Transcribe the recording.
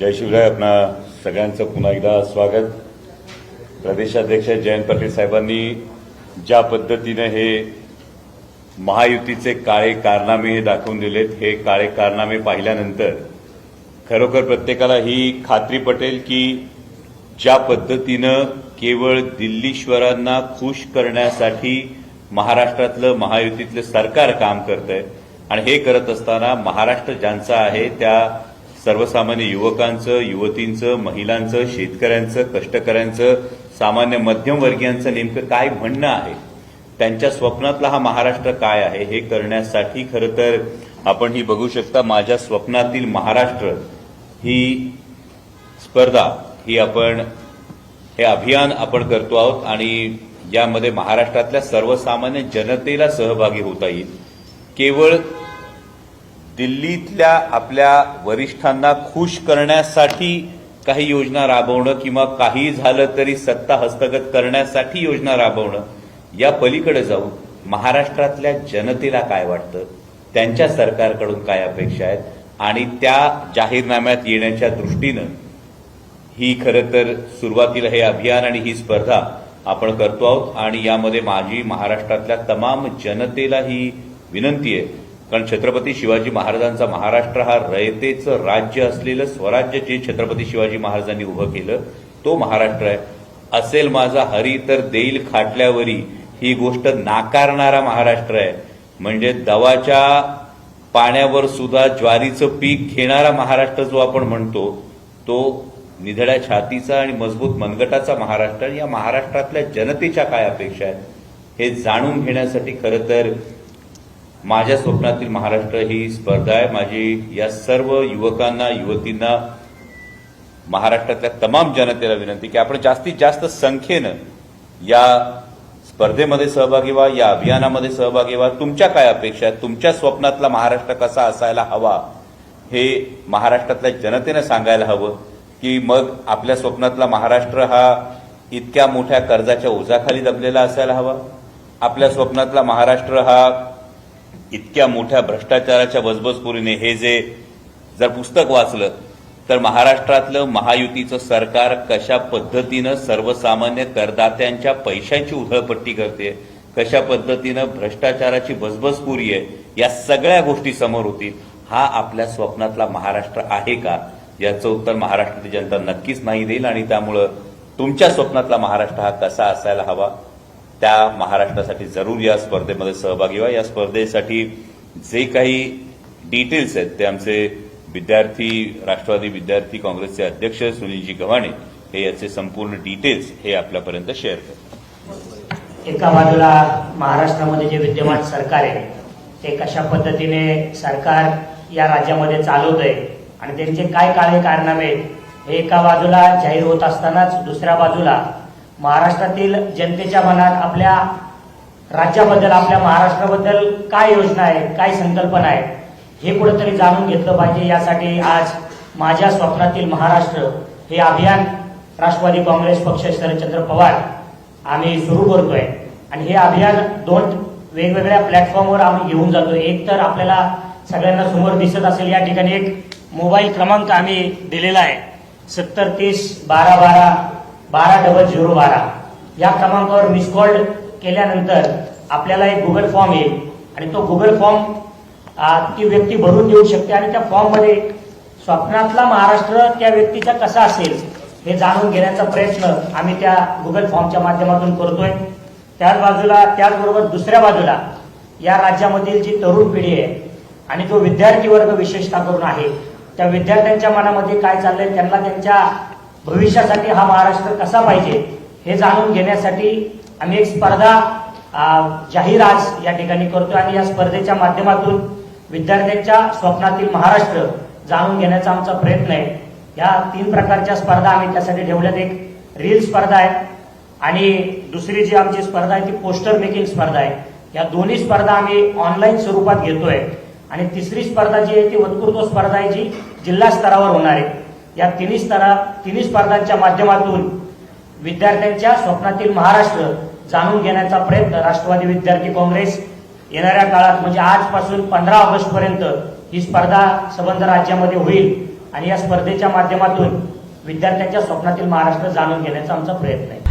जय शिवराय आपणा सगळ्यांचं पुन्हा एकदा स्वागत. प्रदेशाध्यक्ष जयंत पाटील साहेबांनी ज्या पद्धतीनं हे महायुतीचे काळे कारनामे हे दाखवून दिलेत हे काळे कारनामे पाहिल्यानंतर खरोखर प्रत्येकाला ही खात्री पटेल की ज्या पद्धतीनं केवळ दिल्लीश्वरांना खुश करण्यासाठी महाराष्ट्रातलं महायुतीतलं सरकार काम करतंय आणि हे करत असताना महाराष्ट्र ज्यांचा आहे त्या सर्वसामान्य युवकांचं युवतींचं महिलांचं शेतकऱ्यांचं कष्टकऱ्यांचं सामान्य मध्यमवर्गीयांचं नेमकं काय म्हणणं आहे? त्यांच्या स्वप्नातला हा महाराष्ट्र काय आहे? हे करण्यासाठी खरं तर आपण ही बघू शकता माझ्या स्वप्नातील महाराष्ट्र ही स्पर्धा ही आपण हे अभियान आपण करतो आहोत आणि यामध्ये महाराष्ट्रातल्या सर्वसामान्य जनतेला सहभागी होता येईल. केवळ दिल्लीतल्या आपल्या वरिष्ठांना खुश करण्यासाठी काही योजना राबवणं किंवा काही झालं तरी सत्ता हस्तगत करण्यासाठी योजना राबवणं या पलीकडे जाऊन महाराष्ट्रातल्या जनतेला काय वाटतं? त्यांच्या सरकारकडून काय अपेक्षा आहेत? आणि त्या जाहीरनाम्यात येण्याच्या दृष्टीनं ही खरं तर सुरुवातीला हे अभियान आणि ही स्पर्धा आपण करतो आहोत. आणि यामध्ये माझी महाराष्ट्रातल्या तमाम जनतेला ही विनंती आहे. कारण छत्रपती शिवाजी महाराजांचा महाराष्ट्र हा रयतेचं राज्य असलेलं स्वराज्य जे छत्रपती शिवाजी महाराजांनी उभं केलं तो महाराष्ट्र आहे. असेल माझा हरी तर देईल खाटल्यावरी ही गोष्ट नाकारणारा महाराष्ट्र आहे. म्हणजे दवाच्या पाण्यावर सुद्धा ज्वारीचं पीक घेणारा महाराष्ट्र जो आपण म्हणतो तो निधड्या छातीचा आणि मजबूत मनगटाचा महाराष्ट्र आणि या महाराष्ट्रातल्या जनतेच्या काय अपेक्षा आहेत हे जाणून घेण्यासाठी खरं तर माझ्या स्वप्नातील महाराष्ट्र ही स्पर्धा आहे. माझी या सर्व युवकांना युवतींना महाराष्ट्रातल्या तमाम जनतेला विनंती की आपण जास्तीत जास्त संख्येनं या स्पर्धेमध्ये सहभागी व्हा या अभियानामध्ये सहभागी व्हा. तुमच्या काय अपेक्षा आहेत? तुमच्या स्वप्नातला महाराष्ट्र कसा असायला हवा हे महाराष्ट्रातल्या जनतेनं सांगायला हवं की मग आपल्या स्वप्नातला महाराष्ट्र हा इतक्या मोठ्या कर्जाच्या ओझाखाली दबलेला असायला हवा. आपल्या स्वप्नातला महाराष्ट्र हा इतक्या मोठ्या भ्रष्टाचाराच्या बजबजपुरीने हे जे जर पुस्तक वाचलं तर महाराष्ट्रातलं महायुतीचं सरकार कशा पद्धतीनं सर्वसामान्य करदात्यांच्या पैशांची उधळपट्टी करते कशा पद्धतीनं भ्रष्टाचाराची बजबजपुरी आहे या सगळ्या गोष्टी समोर होतील. हा आपल्या स्वप्नातला महाराष्ट्र आहे का? याचं उत्तर महाराष्ट्राची जनता नक्कीच नाही देईल आणि त्यामुळं तुमच्या स्वप्नातला महाराष्ट्र हा कसा असायला हवा? त्या महाराष्ट्रासाठी जरूर या स्पर्धेमध्ये सहभागी व्हा. या स्पर्धेसाठी जे काही डिटेल्स आहेत ते आमचे विद्यार्थी राष्ट्रवादी विद्यार्थी काँग्रेसचे अध्यक्ष सुनीलजी गव्हाणे हे याचे संपूर्ण डिटेल्स हे आपल्यापर्यंत शेअर करतात एका बाजूला महाराष्ट्रामध्ये जे विद्यमान सरकार आहे ते कशा पद्धतीने सरकार या राज्यामध्ये चालवत आहे आणि त्यांचे काय काळे कारनामे हे एका बाजूला जाहीर होत असतानाच दुसऱ्या बाजूला महाराष्ट्रातील जनतेच्या मनात आपल्या राज्याबद्दल आपल्या महाराष्ट्राबद्दल काय योजना आहेत काय संकल्पना आहेत हे कुठेतरी जाणून घेतलं पाहिजे. यासाठी आज माझ्या स्वप्नातील महाराष्ट्र हे अभियान राष्ट्रवादी काँग्रेस पक्ष शरदचंद्र पवार आम्ही सुरू करतोय. आणि हे अभियान दोन वेगवेगळ्या प्लॅटफॉर्मवर आम्ही घेऊन जातो एक तर आपल्याला सगळ्यांना समोर दिसत असेल या ठिकाणी एक मोबाईल क्रमांक आम्ही दिलेला आहे. सत्तर तीस बारा बारा बारा डबल झिरो बारा. या क्रमांकावर मिस कॉल केल्यानंतर आपल्याला एक गुगल फॉर्म येईल. आणि तो गुगल फॉर्म ती व्यक्ती भरून देऊ शकते. आणि त्या फॉर्ममध्ये स्वप्नातला महाराष्ट्र त्या व्यक्तीचा कसा असेल हे जाणून घेण्याचा प्रयत्न आम्ही त्या गुगल फॉर्मच्या माध्यमातून करतोय. त्याच बाजूला त्याचबरोबर दुसऱ्या बाजूला या राज्यामधील जी तरुण पिढी आहे आणि जो विद्यार्थी वर्ग विशेषतः करून आहे त्या विद्यार्थ्यांच्या मनामध्ये काय चाललंय त्यांना त्यांच्या भविष्यासाठी हा महाराष्ट्र कसा पाहिजे हे जाणून घेण्यासाठी आम्ही एक स्पर्धा जाहीर आज या ठिकाणी करतो आणि या स्पर्धेच्या माध्यमातून विद्यार्थ्यांच्या स्वप्नातील महाराष्ट्र जाणून घेण्याचा आमचा प्रयत्न आहे. या तीन प्रकारच्या स्पर्धा आम्ही त्यासाठी ठेवल्यात. एक रील स्पर्धा आहे आणि दुसरी जी आमची स्पर्धा आहे ती पोस्टर मेकिंग स्पर्धा आहे. या दोन्ही स्पर्धा आम्ही ऑनलाईन स्वरूपात घेतोय. आणि तिसरी स्पर्धा जी आहे ती वक्तृत्व स्पर्धा आहे जी जिल्हा स्तरावर होणार आहे. या तिन्ही स्तरा तिन्ही स्पर्धांच्या माध्यमातून विद्यार्थ्यांच्या स्वप्नातील महाराष्ट्र जाणून घेण्याचा प्रयत्न राष्ट्रवादी विद्यार्थी काँग्रेस येणाऱ्या काळात म्हणजे आजपासून पंधरा ऑगस्ट पर्यंत ही स्पर्धा संबंध राज्यामध्ये होईल आणि या स्पर्धेच्या माध्यमातून विद्यार्थ्यांच्या स्वप्नातील महाराष्ट्र जाणून घेण्याचा आमचा प्रयत्न आहे.